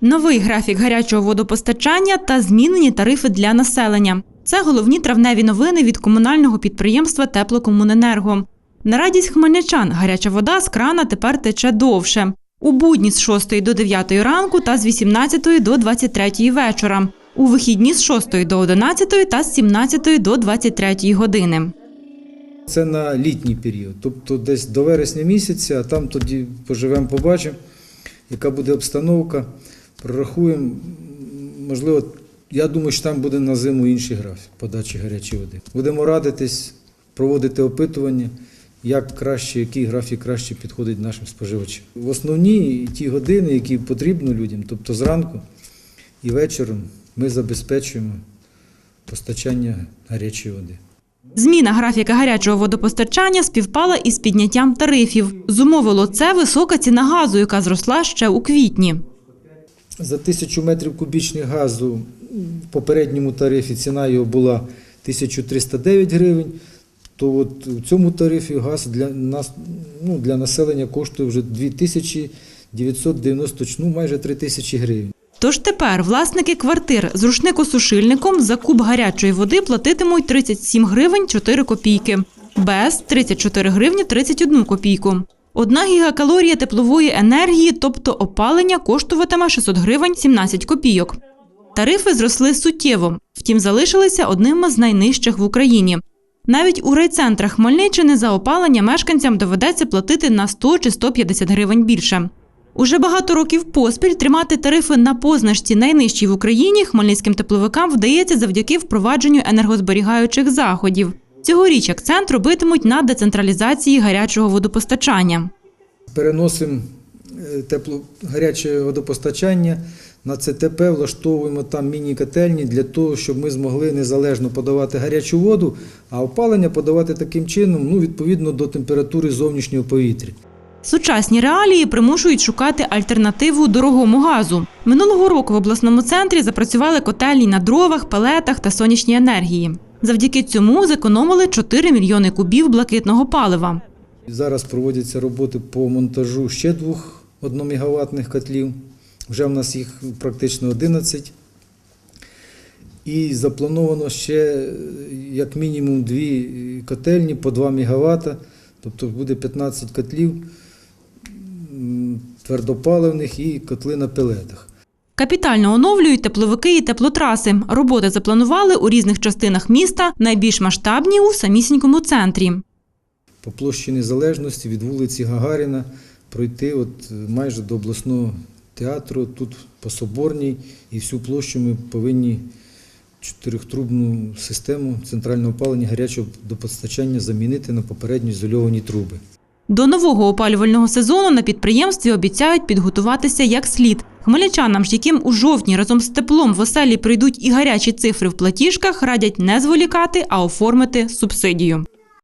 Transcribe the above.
Новий графік гарячого водопостачання та змінені тарифи для населення. Це головні травневі новини від комунального підприємства Теплокомуненерго. На радість хмельничан гаряча вода з крана тепер тече довше. У будні з 6 до 9 ранку та з 18 до 23 вечора. У вихідні з 6 до 11 та з 17 до 23 години. Це на літній період, тобто десь до вересня місяця, а там тоді поживемо, побачимо, яка буде обстановка, прорахуємо. Можливо, я думаю, що там буде на зиму інший графік подачі гарячої води. Будемо радитись, проводити опитування, як краще, який графік краще підходить нашим споживачам. В основні ті години, які потрібно людям, тобто зранку і вечором, ми забезпечуємо постачання гарячої води. Зміна графіка гарячого водопостачання співпала із підняттям тарифів. Зумовило це висока ціна газу, яка зросла ще у квітні. За тисячу метрів кубічних газу в попередньому тарифі ціна його була 1309 гривень, то от в цьому тарифі газ для нас, ну, для населення коштує вже 2990, ну майже 3000 гривень. Тож тепер власники квартир з рушникосушильником за куб гарячої води платитимуть 37 гривень 4 копійки, без 34 гривні 31 копійку. Одна гігакалорія теплової енергії, тобто опалення, коштуватиме 600 гривень 17 копійок. Тарифи зросли суттєво, втім залишилися одними з найнижчих в Україні. Навіть у райцентрах Хмельниччини за опалення мешканцям доведеться платити на 100 чи 150 гривень більше. Уже багато років поспіль тримати тарифи на позначці найнижчій в Україні хмельницьким тепловикам вдається завдяки впровадженню енергозберігаючих заходів. Цьогоріч акцент робитимуть на децентралізації гарячого водопостачання. Переносимо е, тепло, гаряче водопостачання на ЦТП, влаштовуємо там міні-котельні для того, щоб ми змогли незалежно подавати гарячу воду, а опалення подавати таким чином, ну, відповідно до температури зовнішнього повітря. Сучасні реалії примушують шукати альтернативу дорогому газу. Минулого року в обласному центрі запрацювали котельні на дровах, пелетах та сонячній енергії. Завдяки цьому зекономили 4 мільйони кубів блакитного палива. Зараз проводяться роботи по монтажу ще двох 1 мегаваттних котлів. Вже в нас їх практично 11. І заплановано ще як мінімум дві котельні по 2 МВт, тобто буде 15 котлів твердопаливних і котли на пелетах. Капітально оновлюють тепловики і теплотраси. Роботи запланували у різних частинах міста, найбільш масштабні у самісінькому центрі. По площі Незалежності від вулиці Гагаріна пройти от е, майже до обласного театру, тут по Соборній, і всю площу ми повинні чотирьохтрубну систему центрального опалення гарячого водопостачання замінити на попередньо ізольовані труби. До нового опалювального сезону на підприємстві обіцяють підготуватися як слід. Хмельничанам яким у жовтні разом з теплом в оселі прийдуть і гарячі цифри в платіжках, радять не зволікати, а оформити субсидію.